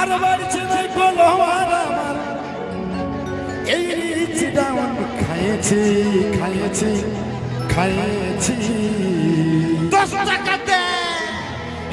আর বাড়ছে না কলমার আমার। এই রিচ ডাউন খাইয়েছি খাইয়েছি খাইয়েছি দশ টাকা দে।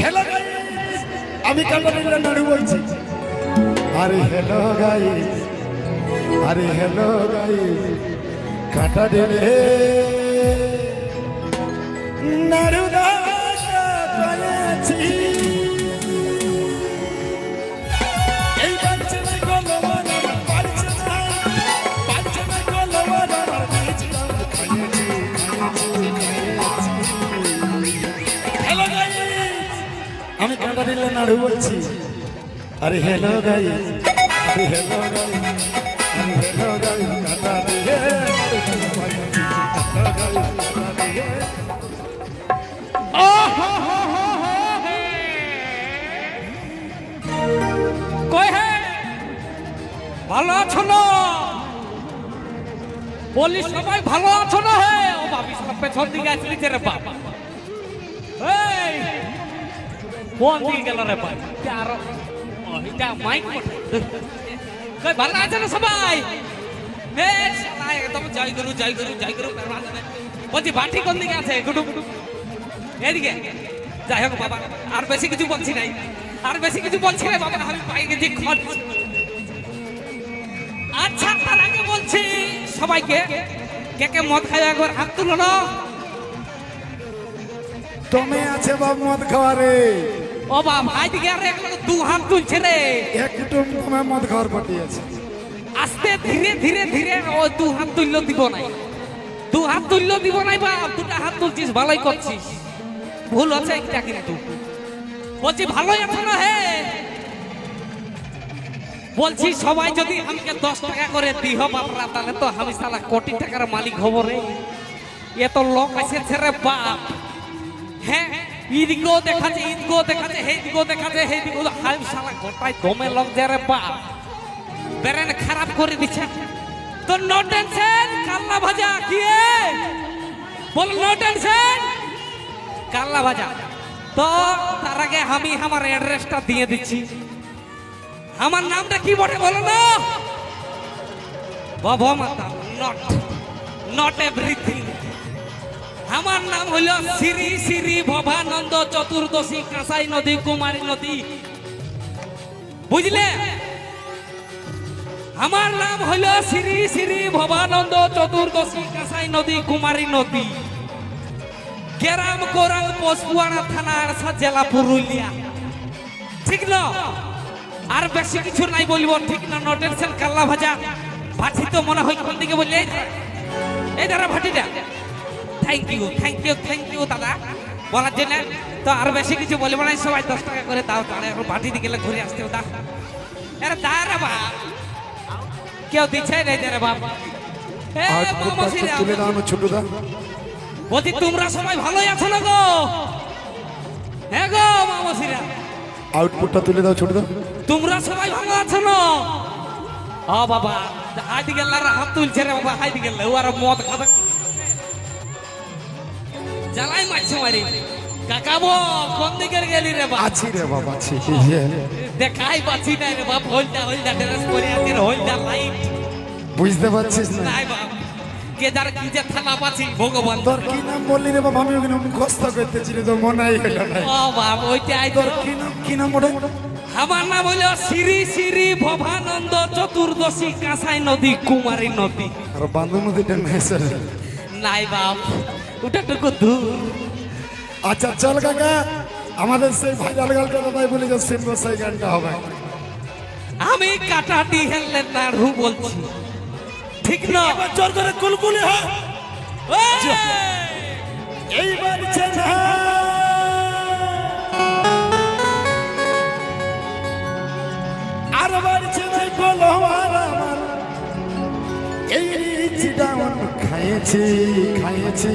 হ্যালো গাইস আমি কালারিল্লা নাড়ু বলছি। আরে হ্যালো গাইস আরে হ্যালো গাইস কাটা দিলে। নাড়ু দাস কালারিল্লা নাড়ু বলছি আরে হ্যালো গাইস আরে হ্যালো গাইস আরে হ্যালো গাইস কাটা দিয়ে কই হে ভালো আছো না? বলি সবাই ভালো আছো না? হে ও বাবি সব পেছন দিকে আসলি রে বাপ কোন রে ভাই। আর এটা মাইক সবাই? শালা একদম জয় গুরু জয় গুরু জয় গুরু বলছি বাটি কোন আছে? গুডু এদিকে। যাই হোক, বাবা, আর বেশি কিছু বলছি নাই। আর বেশি কিছু বলছি না বাবা, আমি পাই গেছি খত আচ্ছা তার আগে বলছি সবাইকে, কে কে মদ খায় একবার হাত তুলো না। তুমি আছে বাবু মদ খাওয়ারে। ও বাবা ভাই দিকে আর এক দু হাত তুলছে রে। একটু তোমার মদ খাওয়ার পাঠিয়েছে আস্তে ধীরে ধীরে ধীরে ও দু হাত তুললেও দিব নাই। দু হাত তুললেও দিব নাই বাপ দুটা হাত তুলছিস ভালোই করছিস। ভুল আছে একটা কিন্তু। বলছি ভালোই আছে না হে? বলছি সবাই যদি আমাকে দশ টাকা করে দিহ বাপরা তাহলে তো আমি সালা কোটি টাকার মালিক হব রে। এ তো লোক আছে ছেড়ে বাপ। হ্যাঁ ইদিকেও দেখাচ্ছে ইদিকেও দেখাচ্ছে সেই দিকেও দেখাচ্ছে সেই দিকেও আমি সালা গোটাই দমে যে রে বাপ। ব্রেন খারাপ করে দিচ্ছে তো নো টেনশন কাল্লা ভাজা কি এ? বল নো টেনশন কাল্লা ভাজা। তো তার আগে আমি আমার অ্যাড্রেসটা দিয়ে দিচ্ছি। আমার নামটা কি বটে বলো না। বাবা মাতা নট নট এভরিথিং আমার নাম হইল শ্রী শ্রী ভবানন্দ চতুর্দশী কাঁসাই নদী, কুমারী নদী। বুঝলে? আমার নাম হইল শ্রী শ্রী ভবানন্দ চতুর্দশী কাঁসাই নদী, কুমারী নদী। গ্রাম কোরাল পশপুয়ানা থানা, আরসা জেলা পুরুলিয়া। ঠিক না? আর বেশি কিছু নাই বলব, ঠিক না? নো টেনশন কাল্লা ভাজা। ভাটি তো মনে হয় কোন দিকে বললে? এই ধারা- ভাটিটা thank you thank you thank you দাদা। বলার জন্য তো আর বেশি কিছু বলব না সবাই দশ টাকা করে দাও তাহলে এখন ভাটি দিকে গেলে ঘুরে আসতে দা আরে দা রে বাপ। কেউ দিচ্ছে রে বাপ। তুলে দাও ছোট বলছি তোমরা সবাই ভালোই আছো না গো? হ্যাঁ গো মামাসিরা আউটপুটটা তুলে দাও তোমরা সবাই ভালো আছো না? ও বাবা হাইদি গেল হাত তুলছে রে বাবা হাইদি গেল ও আর মদ খাবে। জ্বালাই মারছে মারি। কাকাবো কোন দিকে গেলি রে বাবা আছি রে বাবা আছি। দেখাই পাচ্ছি না রে বাপ হলদা হলদা ড্রেস পরে আছে হলদা লাইট। বুঝতে পারছিস না। নাই বাপ। কে যার কি যে থালা পাচ্ছি ভগবান। তোর কি নাম বললি রে বাবা আমি ওখানে মুখস্থ করতেছি রে তোর মনে গেল না। ও বাপ ওইটাই তোর তো কি নাম কি নাম ওটা? আমার নাম শ্রী শ্রী ভবানন্দ চতুর্দশী কাঁসাই নদী কুমারী নদী। আর বান্ধব নদীটা নাই স্যার। নাই বাপ। ওটাটুকু দূর আচ্ছা চল কাকা আমাদের সেই ভাইরাল গানটা দাদাই বলে যে সিম্বো সেই গানটা হবে। আমি কাটাটি হেললে নাড়ু বলছি। ঠিক না। জোর করে কুলকুলি হ্যাঁ! এইবার চেনা আর বাড়ছে নাই কলমার আমার এই রিচ ডাউন খাইয়েছি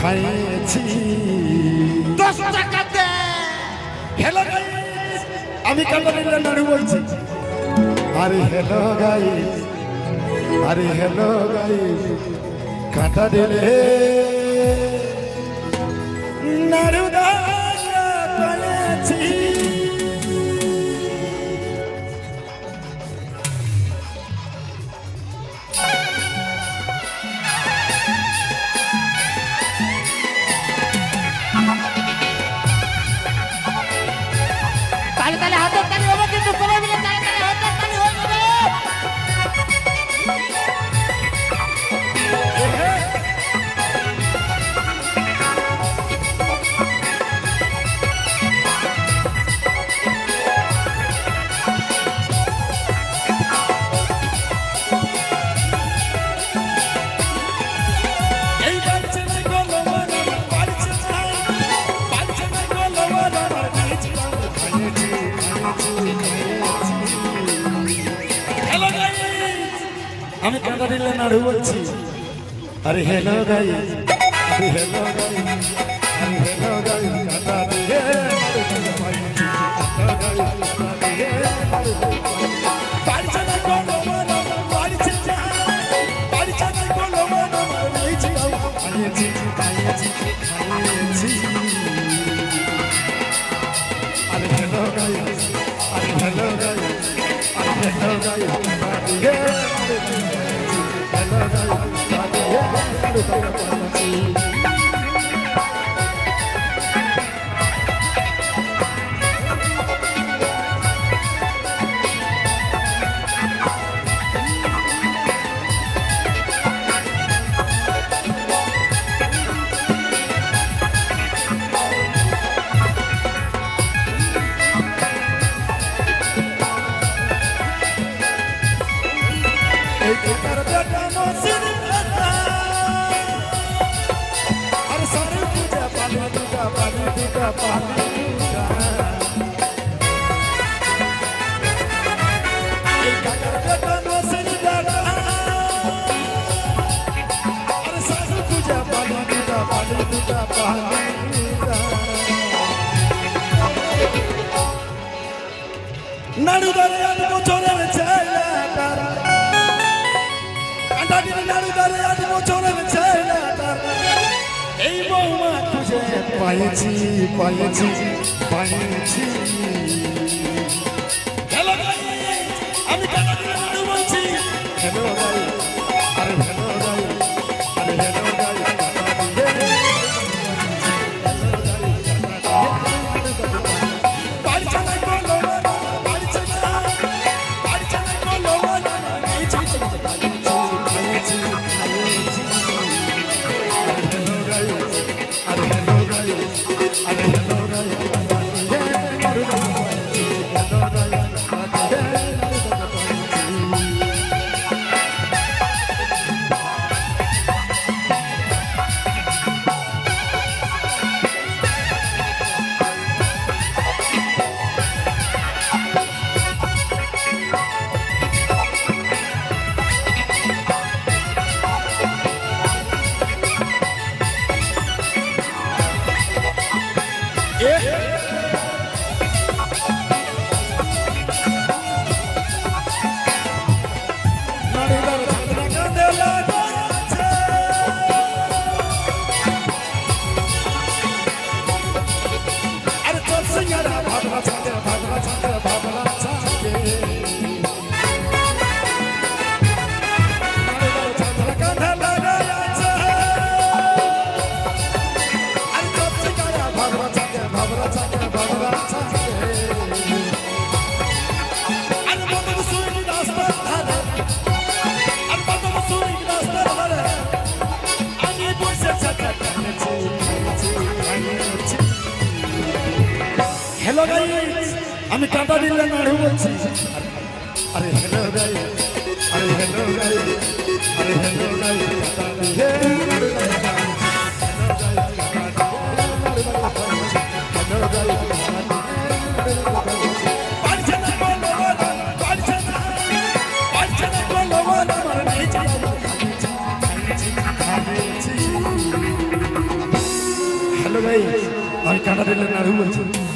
খাইয়েছি। দশ টাকা দে। হ্যালো আমি কালারিল্লা নাড়ু বলছি? আরে হ্যালো গাইস আরে হ্যালো গাইস কাটা দিলে নাড়ু আমি কাঁদা দিলে নাড়ু বলছি। আরে hello guy hello Thank you. নাড়ুদারে আট বছরের ছেলেটার। কাঁটাগিরি নাড়ুদারে আট বছরের ছেলেটার। এই বৌমা খুঁজে পাইছি পাইছি আমি আরে হ্যালো গাইস আমি টাটা দিল্লা নাড়ু বলছি। আরে হ্যালো গাইস আরে হ্যালো গাইস আরে হ্যালো হ্যালো ভাই আমি কাটা দিলেন আর বলছি।